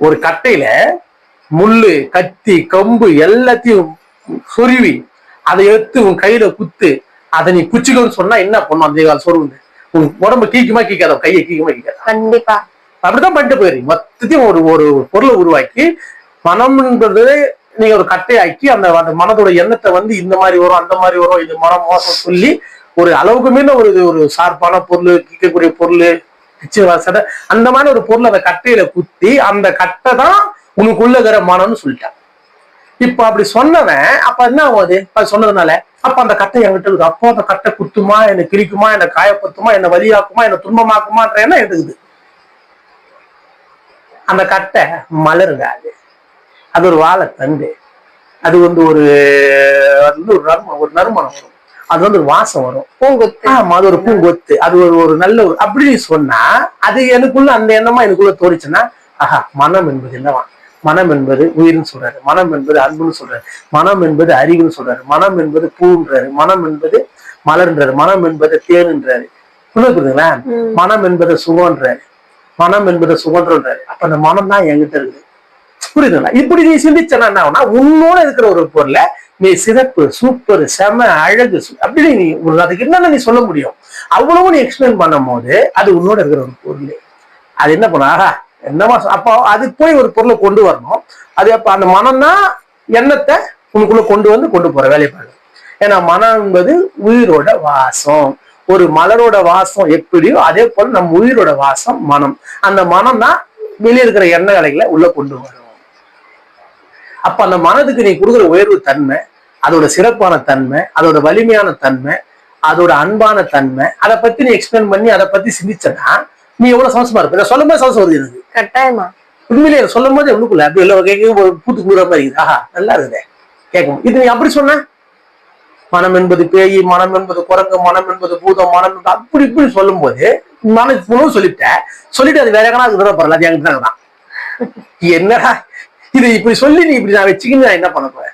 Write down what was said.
ஒரு கட்டையில முள்ளு கத்தி கம்பு எல்லாத்தையும் சொருவி அதை எடுத்து உன் கையில குத்து அதை நீ குச்சிக்கணும்னு சொன்னா என்ன பண்ணும்? அந்த கால சொருவுன்னு. உன் உடம்பு கீக்குமா கீக்காத? கையை கீக்குமா கீக்காத? கண்டிப்பா. அப்படிதான் பண்ணிட்டு போயிருங்க மொத்தத்தையும் ஒரு ஒரு பொருளை உருவாக்கி மனம்ன்றது நீங்க ஒரு கட்டையாக்கி அந்த அந்த மனதோட எண்ணத்தை வந்து இந்த மாதிரி வரும் அந்த மாதிரி வரும் இது மனம் மோசம் சொல்லி ஒரு அளவுக்கு மீறின ஒரு ஒரு ஷார்ப்பான பொருள் கிக்கக்கூடிய பொருள் அந்த மாதிரி ஒரு பொருள் அந்த கட்டையில குத்தி அந்த கட்டை தான் உனக்குள்ள இருக்கிற மனம்னு சொல்லிட்டான். இப்ப அப்படி சொன்னவன் அப்ப என்ன ஆகும் அது? சொன்னதுனால அப்ப அந்த கட்டை என்கிட்ட இருக்குது. அப்போ அந்த கட்டை குத்துமா என்னை கிழிக்குமா என்னை காயப்படுத்துமா என்னை வலியாக்குமா என்னை துன்பமாக்குமான்ற எண்ணம் எடுக்குது அந்த கட்டை மலருங்க அது அது ஒரு தண்டு அது வந்து ஒரு அது வந்து ஒரு நறுமணம் ஒரு நறுமணம் வரும். அது வந்து ஒரு வாசம் வரும். பூங்குத்து. ஆமா அது ஒரு பூங்கொத்து. அது ஒரு ஒரு நல்ல ஒரு அப்படி சொன்னா அது எனக்குள்ள அந்த எண்ணமா எனக்குள்ள தோணுச்சுன்னா ஆஹா மனம் என்பது என்னவா? மனம் என்பது உயிர்னு சொல்றாரு. மனம் என்பது அன்புன்னு சொல்றாரு. மனம் என்பது அறிவுன்னு சொல்றாரு. மனம் என்பது பூன்றாரு. மனம் என்பது மலர்ன்றாரு. மனம் என்பது தேனுன்றாரு. புரியுதுங்களா. மனம் என்பது சுகம்ன்றாரு. மனம் என்பது சுகன்றன்றாரு அப்ப அந்த மனம் தான் என்கிட்ட இருக்குது புரியுதுங்களா? இப்படி நீ சிந்திச்சனா என்ன உன்னோட இருக்கிற ஒரு பொருளை நீ சிறப்பு சூப்பர் செம அழகு அப்படின்னு அப்படி நீ ஒரு அதுக்கு என்னென்ன நீ சொல்ல முடியும்? அவ்வளவு நீ எக்ஸ்பிளைன் பண்ணும் போது அது உன்னோட இருக்கிற ஒரு பொருள். அது என்ன பண்ணும் ஆஹா என்னமா அப்போ அது போய் ஒரு பொருளை கொண்டு வரணும். அது அப்போ அந்த மனம் தான் எண்ணத்தை உனக்குள்ள கொண்டு வந்து கொண்டு போற வேலையை பாருங்க ஏன்னா மனம் என்பது உயிரோட வாசம். ஒரு மலரோட வாசம் எப்படியோ அதே போல நம்ம உயிரோட வாசம் மனம். அந்த மனம் தான் வெளியே இருக்கிற எண்ணெய் கலைகளை உள்ள கொண்டு வரும் அப்ப அந்த மனதுக்கு நீ கொடுக்குற உயர்வு தன்மை அதோட சிறப்பான தன்மை அதோட வலிமையான தன்மை அதோட அன்பான தன்மை அதை பத்தி நீ எக்ஸ்பிளைன் பண்ணி அதை பத்தி சிந்திச்சனா நீ எவ்வளவு சந்தோஷமா இருப்ப? இதை சொல்லும் போது சந்தோஷம் வருது எனக்கு. கட்டாயமா. உண்மையிலேயே இதை சொல்லும் போது உள்ளுக்குள்ள அப்படி எல்லாம் கேட்க ஒரு பூத்து கூற மாதிரி இருக்குது. ஆஹா நல்லா இருக்குதே. கேட்கும் இது நீ அப்படி சொன்ன? மனம் என்பது பேய் மனம் என்பது குரங்கு மனம் என்பது பூதம் மனம் என்பது அப்படி இப்படி சொல்லும் போது மனம் முழு சொல்லிட்டேன் சொல்லிட்டு அது வேற எங்கன்னா இருக்குதா பரவாயில்ல அது என்கிட்ட என்னடா? இது இப்படி சொல்லி நீ இப்படி நான் வச்சுக்கின்னு நான் என்ன பண்ண போறேன்?